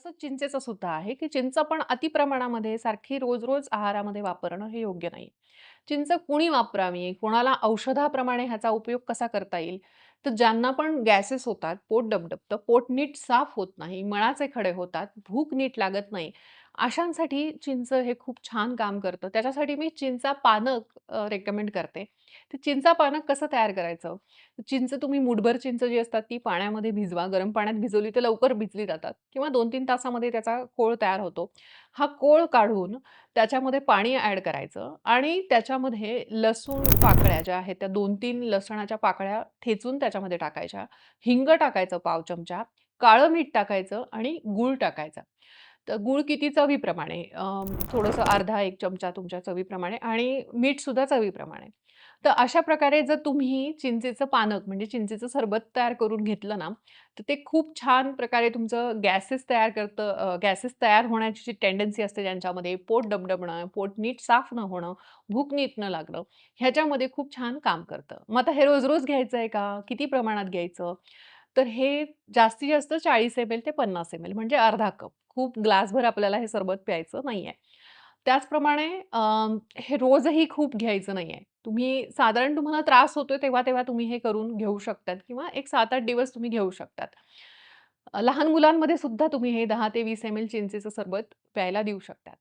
तसंच चिंचेचं सुद्धा आहे, की चिंच पण अति प्रमाणामध्ये सारखी रोज-रोज आहारामध्ये वापरणं हे योग्य नाही. चिंच कुणी वापरावी? कोणाला औषधाप्रमाणे ह्याचा उपयोग कसा करता येईल? तर ज्यांना पण गॅसेस होतात, पोट डबडबतं, पोट नीट साफ होत नाही, मळाचे खडे होतात, भूक नीट लागत नाही, अशांसाठी चिंच हे खूप छान काम करतं. त्याच्यासाठी मी चिंचा पानक रेकमेंड करते. तर चिंचा पानक कसं तयार करायचं? चिंच तुम्ही मुठभर चिंच जी असतात ती पाण्यामध्ये भिजवा. गरम पाण्यात भिजवली तर लवकर भिजली जातात किंवा 2-3 तासामध्ये त्याचा कोळ तयार होतो. हा कोळ काढून त्याच्यामध्ये पाणी ॲड करायचं आणि त्याच्यामध्ये लसूण पाकळ्या ज्या आहेत त्या 2-3 लसणाच्या पाकळ्या ठेचून त्याच्यामध्ये टाकायच्या. हिंग टाकायचं पाव चमचा, काळं मीठ टाकायचं आणि गूळ टाकायचा. तर गूळ किती चवीप्रमाणे थोडंसं अर्धा एक चमचा तुमच्या चवीप्रमाणे आणि मीठसुद्धा चवीप्रमाणे. तर अशा प्रकारे जर तुम्ही चिंचेचं पानक म्हणजे चिंचेचं सरबत तयार करून घेतलं ना, तर ते खूप छान प्रकारे तुमचं गॅसेस तयार करतं गॅसेस तयार होण्याची जी टेंडन्सी असते ज्यांच्यामध्ये, पोट डबडबणं, पोट नीट साफ न होणं, भूक नीट न लागणं, ह्याच्यामध्ये खूप छान काम करतं. मग आता हे रोज-रोज घ्यायचं आहे का? किती प्रमाणात घ्यायचं? तर हे जास्तीत जास्त 40 एम-एल ते 50 एम-एल म्हणजे अर्धा कप. खूप ग्लासभर आपल्याला हे सरबत प्यायचं नाही आहे त्याचप्रमाणे हे रोजही खूप घ्यायचं नाही आहे तुम्ही साधारण तुम्हाला त्रास होतोय तेव्हा-तेव्हा तुम्ही हे करून घेऊ शकतात किंवा एक 7-8 दिवस तुम्ही घेऊ शकतात. लहान मुलांमध्ये सुद्धा तुम्ही हे दहा ते वीस एम-एल चिंचेचं सरबत प्यायला देऊ शकतात.